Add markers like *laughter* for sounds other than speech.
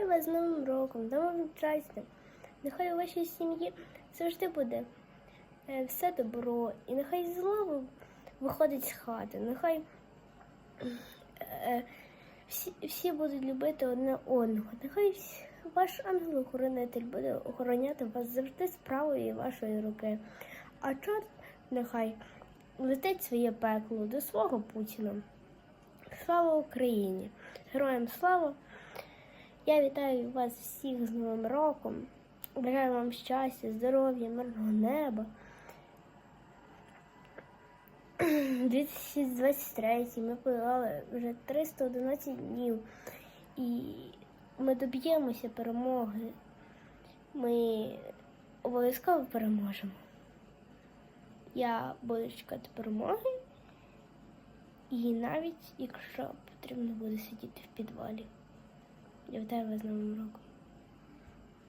Вітаю вас з Новим роком, новим щастям. Нехай у вашій сім'ї завжди буде е, все добро, і нехай злово виходить з хати. Нехай е, всі, всі будуть любити одне одного. Нехай ваш ангел-охоронитель буде охороняти вас завжди з правої вашої руки. А чорт нехай летить своє пекло до свого Путіна. Слава Україні! Героям слава! Я вітаю вас всіх з Новим роком. Бажаю вам щастя, здоров'я, мирного неба. *clears throat* 2023 ми подолали вже 311 днів. І ми доб'ємося перемоги. Ми обов'язково переможемо. Я буду чекати перемоги. І навіть якщо потрібно буде сидіти в підвалі. Я вітаю вас з Новим роком.